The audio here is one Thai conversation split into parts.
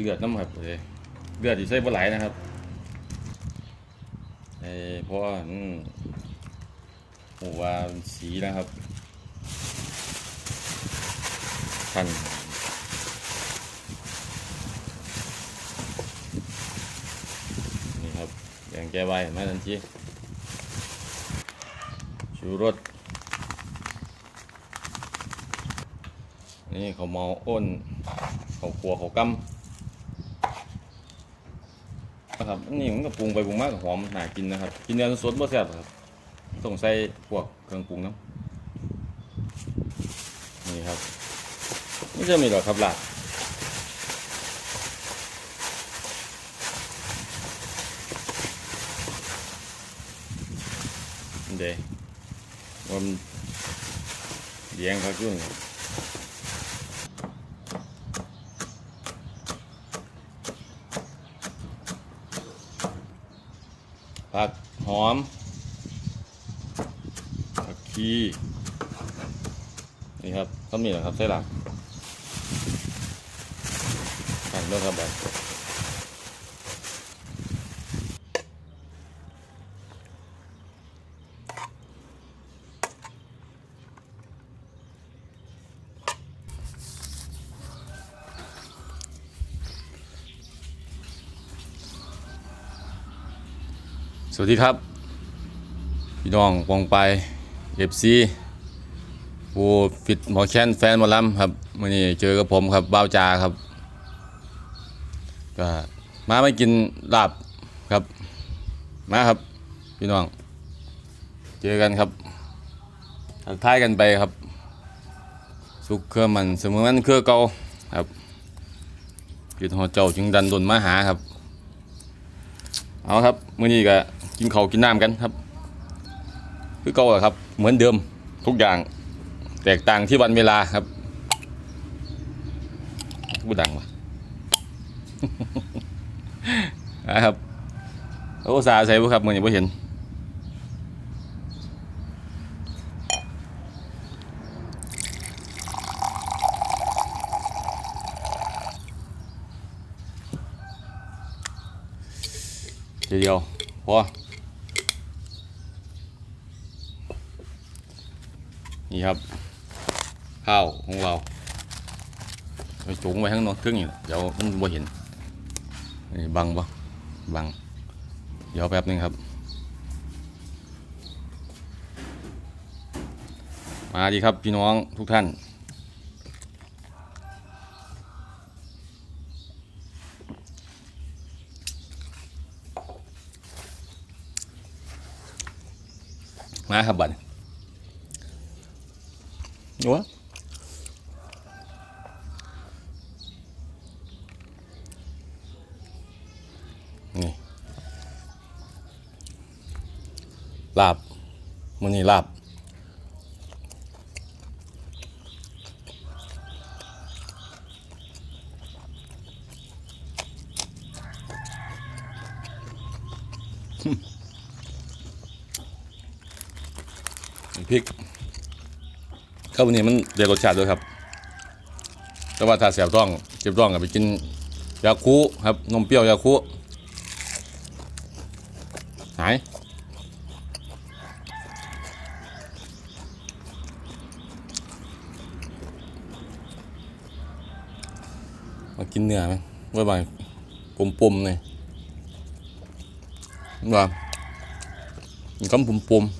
เลือดน้ำครับเลือดที่ใส่บ่ไหลนะครับไอ้เพราะว่าอืมหัวสีนะครับท่านนี่ครับแกงแก้ใบเห็นไหมาทันทีชูรสนี่เขาเมาอ้นเขาขัวเขากำ นะครับอันนี่มันก็ปรุงไปปรุงมากหอมหนากินนะครับ กินเนื้อสดๆบ่แซ่บครับต้องใส่พวกเครื่องปรุงน้ำนี่ครับไม่ใช่มีหรอกครับหลาดเดว่ามันเลี้ยงเขาขึ้น ผักหอม ผักชีนี่ครับก็มีแหละครับใส่หลักหั่นด้วยครับแบบ วัสดีครับ พี่น้องปองไปเอฟซีผู้ฟิตหมอแคนแฟนหมอลำครับวันนี้เจอกับผมครับบ้าวจาครับก็มาไม่กินลาบครับมาครับ พี่น้อง เจอกันครับทักทายกันไปครับ สุขเครือมันเสมอมันเครือเก่าครับกินหอเจ้าจึงดันดนมาหาครับ เอาครับ มื้อนี้ก็ กินข้าวกินน้ำกันครับ คือเก่าครับ เหมือนเดิมทุกอย่าง แตกต่างที่วันเวลาครับกูดังวะนะครับโอ้สาใส่บุครับมือนี้บ่เห็นเดี๋ยวพอ นี่ครับ ข้าวของเราไปจุงไว้ข้างนอกครึ่งนี่เดี๋ยวมันบ่เห็นนี่บังบ่บัง เดี๋ยวแป๊บหนึงครับ มาดีครับพี่น้องทุกท่านมาครับบัด โอ้นี่ลาบมันนี่ลาบพริก ข้าววันนี้มันเดี๋ยวรสชาติด้วยครับ แต่ว่าถ้าแสบต้องเจ็บต้องก็ไปกินยาคูครับนมเปรี้ยวยาคูหายมากินเนื้อไหมว่าบางปุ่มๆเลยว่ากินคำปุ่มๆ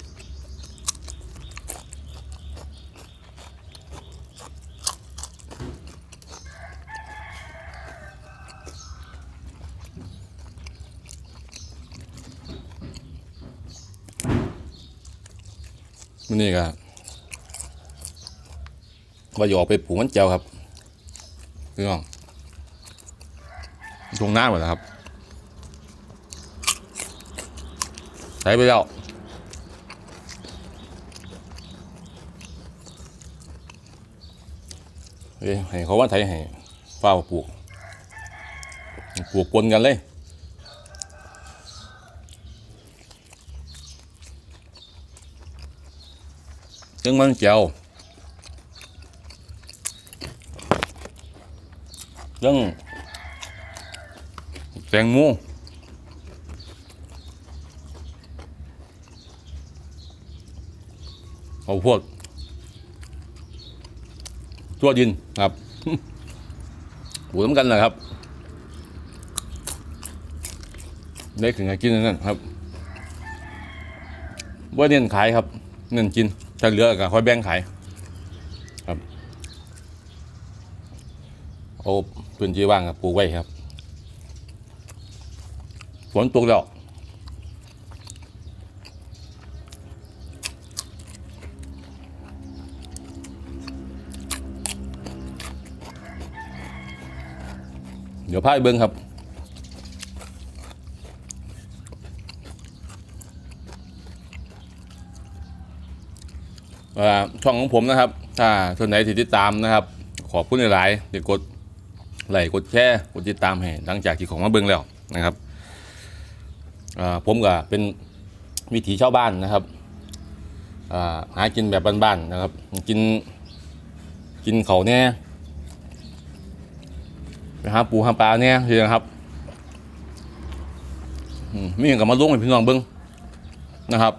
นี่ก็ว่าหยออกไปปลูกมันเจียวครับพี่น้องตรงหน้าหมดแล้วครับใส่ไปแล้วเฮ้ยให้เขาว่าไทยให้ฝ้าปลูกปลูกปนกันเลย เครื่องมันเจียวเรื่องแตงโมเอาพวกตัวดินครับหูน้ำกันนะครับเล็กถึงกินนนั่นครับว่าเน้นขายครับ เน้นกิน ถ้าเหลือก็ค่อยแบ่งขายครับเอาพื้นที่ว่างกับปลูกไว้ครับฝนตกแล้วเดี๋ยวพาไปเบิ้งครับ ช่องของผมนะครับ ถ้าท่านไหนที่ติดตามนะครับ ขอบคุณหลายๆเดี๋ยวกดไลค์กดแชร์กดติดตามให้หลังจากที่ของมาเบิ่งแล้วนะครับผมก็เป็นวิถีชาวบ้านนะครับหากินแบบบ้านๆนะครับ กินกินเขาวเนี่ยไปหาปูหาปลาเนี่ยคือนะครับมีอย่างกับมาลงให้พี่น้องเบิ่งนะครับ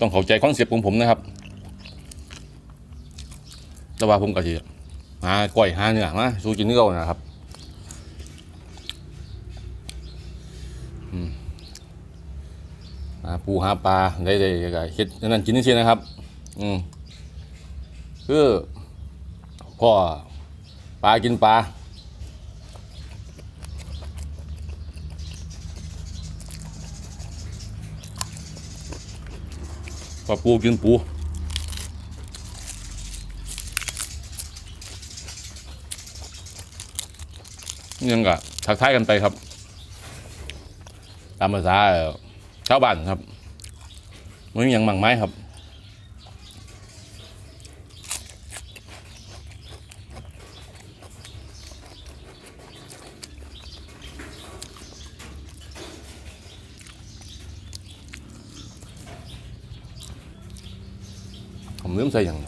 ต้องเข้าใจคอนเซ็ปต์ของผมนะครับ แต่ว่าผมก็สิหาก้อยหาเนื้อมาสู้กินเนื้อนะครับหาปูหาปลาได้ได้ก็เฮ็ดนนั่นกินนี่สินะครับ อืมคือพ่อปลากินปลาปลาปูกินปู ยังก็ทักทายกันไปครับ ตามภาษาชาวบ้านครับมันมีอย่างมั่งไม้ครับผมลืมใส่อย่าง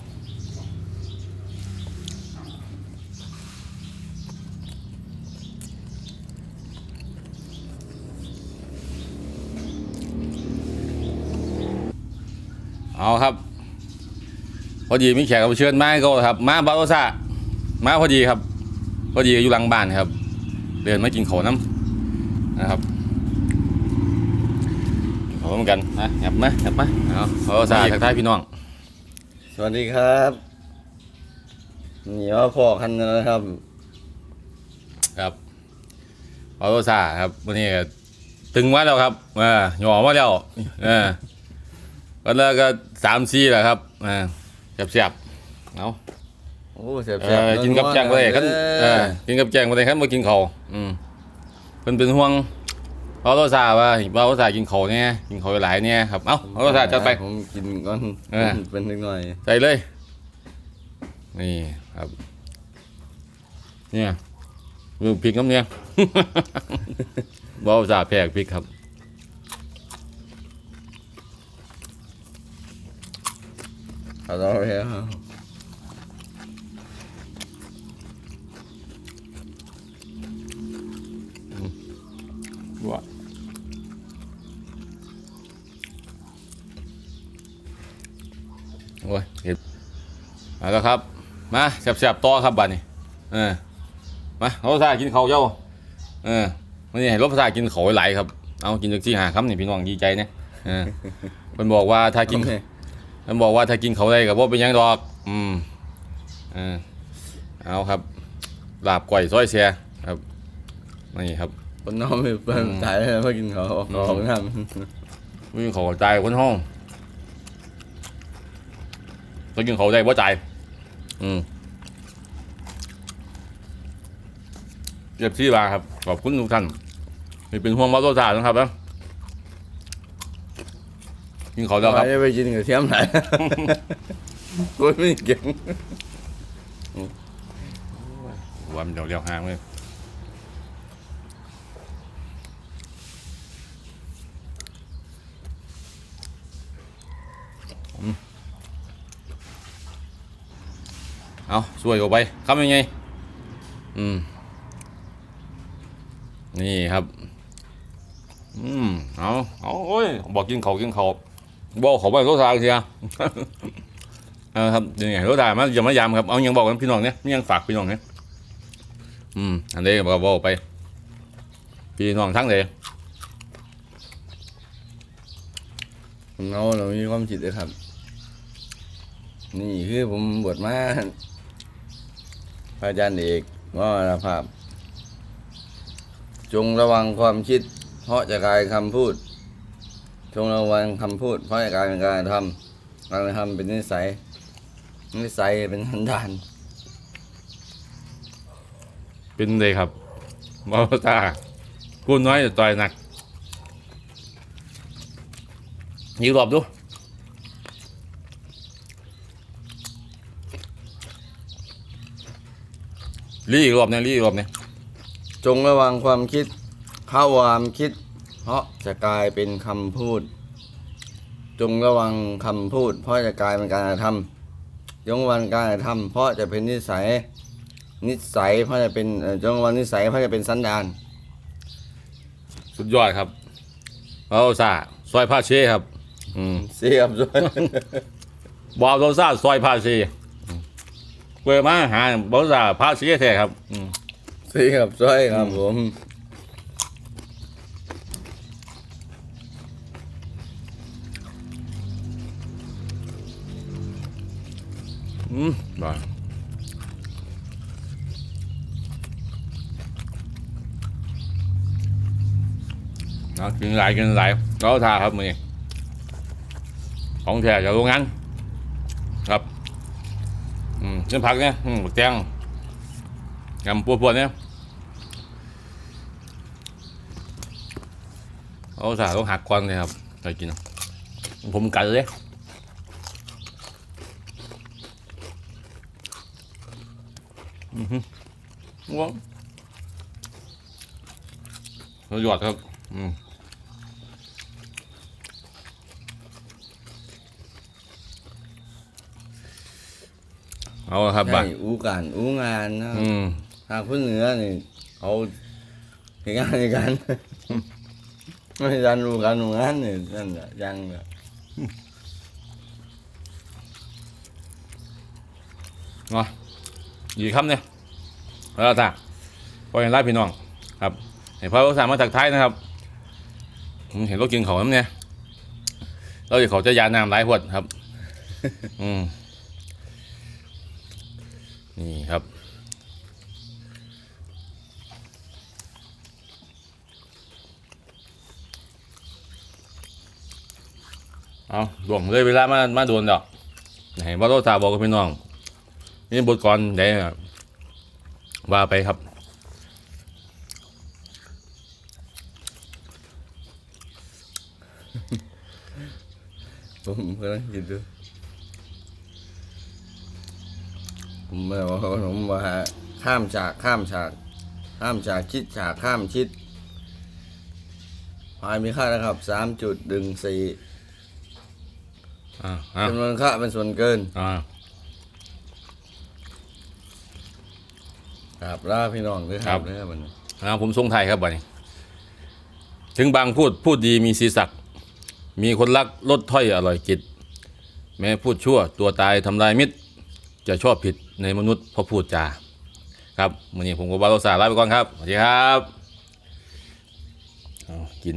เอาครับ พ อดีมีแขกรับเชิญมาให้ก็ครับ มาบาโรซ่ามาพอดีครับ พอดีอยู่หลังบ้านครับ เดินมากินข้าวน้ำนะครับกินข้าวเหมือนกันนะแอบมาแอบมาเอาบาโรซ่าทักทายพี่น้อง สวัสดีครับนี่ว่าพ่อคันนะครับ ครับบาโรซ่าครับวันนี้ก็ตึงมาแล้วครับอ่าหย่อมาแล้วเออวันแล้วก็สามซีแหละครับอ่า เสียบๆเอาโอ้เสียบเอเสียบอกินกับแจงไปเลยครับเออกินกับแจงไปเลยครับมากินเขาวอืมเป็นเป็นห่วงเพราะเราทราบว่าเราทราบกินเขาวเนี่ยกินเขาวหลายเนี่ยครับเอ้าเราทราบจัดไป ผมกินก่อนเออ เป็นนิดหน่อยใส่เลย นี่ครับ เนี่ยมือพริกน้ำเนี่ยเราทราบแพกพริกครับ อาเราแล้วว่าโอ้ยเห็ดมาแล้วครับ มาแซ่บๆต่อครับบัดนี้เออมาราทรากินเขาเจ้าเออวันนี้ให้รถภาษากินเขาวหลายครับ เอากินจากที่หาคำนี่พี่น้องดีใจเนี่ยเออมันบอกว่าถ้ากิน มันบอกว่าถ้ากินเขาได้กับว่าเป็นหยังดอก อืมเออเอาครับลาบก่อยซอยเสียครับนี่ครับคนน้องไม่เป็นอืมตายแล้วเพื่อกินเขาของทวิ่งเขาจ่ายคนห้องต้องกินเขาได้ว่าจ่ายอืมเรียบซี่บาครับขอบคุณทุกท่านนี่เป็นห่วงวัดโลซานะครับนะ กินเขาำแล้วครับไม่ได้ไปกินกับเทียมไหน กูไม่เก่งวันเดี๋ยวเลี้ยวห้างเลยอืมเอาช่วยออกไปคำยังไง อืม นี่ครับ อืม เอาเอาโอ้ย บอกกินเขาวกินเขาว บอกขาไปรถทาเชียเออครับยังไงรถทามาอย่ามายามครับเอายังบอกกันพี่น้องเนี่ยยังฝากพี่น้องเนี่ยอืมอันนี้บอกบอกไป พี่น้องทั้งเลยเราเรามีความคิดเลยครับ นี่คือผมบวชมาพระอาจารย์เอกมรณภาพ จงระวังความคิด เพราะจะกลายคำพูด จงระวังคำพูดเพราะจะกลายเป็นการกระทำการกระทำเป็นนิสัย นิสัยเป็นสันดานเป็นเลยครับบอตาพูดน้อยแต่ต่อยหนักยีรอบดูรีอีกรอบเนี่ยรีอีกรอบเนี่ยจงระวังความคิด เข้าความคิด เพราะจะกลายเป็นคำพูด จงระวังคำพูด เพราะจะกลายเป็นการกระทำจงระวังการกระทำเพราะจะเป็นนิสัย นิสัย เพราะจะเป็นเอ่อจงระวังนิสัย เพราะจะเป็นสันดาน สุดยอดครับเอาซาซอยผ้าเช่ครับ อืมเสียบด้วยบอลโรซ่าซอยผ้าเช่อืมเปิดมาหาบอลซ่าผ้าเช่แท้ครับอืมเสียบด้วยครับผม อืมได้เอากินหลายกินหลายเราทาครับมือของแท้จากโรงงานครับอืมเส้นผักเนี่ยอืมบักแตงยำปัวๆเนี่ยเอาสาต้องหักก่อนเลยครับไปกิน ผมกัดเลย ว้าวสุดยอดครับ อืมเอาละครับบ้านให้อู้การอู้งานนะครับอืมหากผู้เหนือนี่เขาเห็นงานในการไม่ใช่การรู้การรู้งานนี่นั่นแหละยังแหละเนาะ อีกคำเนี่ยแล้วจ้าพอเห็นไล่พี่น้องครับเห็นพ่อเขาสั่งมาจากไทายนะครับอืมเห็นรถกินเขาน้ำเนี่ยเราจะเขาจะยาน้ำหลายขวดครับ อืมนี่ครับเอาดวงเลยเวลามามาโดนดอกไหนว่าโรตาบอกกับพี่น้อง นี่บทกรได้ครับว่าไปครับผมกำลังคิดดูผมแบบว่าผมว่าข้ามฉากข้ามฉาก ข้ามฉากคิดฉากข้ามชิดพายมีค่านะครับสามจุดดึงสี่อ่าอ่าจำนวนค่าเป็นส่วนเกินอ่า ครับลาพี่น้องด้วยครับด้วยครับมันแล้วผมทรงไทยครับบัดนี้ ถึงบางพูดพูดดีมีศีศักดิ์มีคนรักลดถ้อยอร่อยจิตแม้พูดชั่วตัวตายทำลายมิตร จะชอบผิดในมนุษย์เพราะพูดจาครับวันนี้ผมกับบาโลซาลาไปก่อนครับสวัสดีครับเอากิน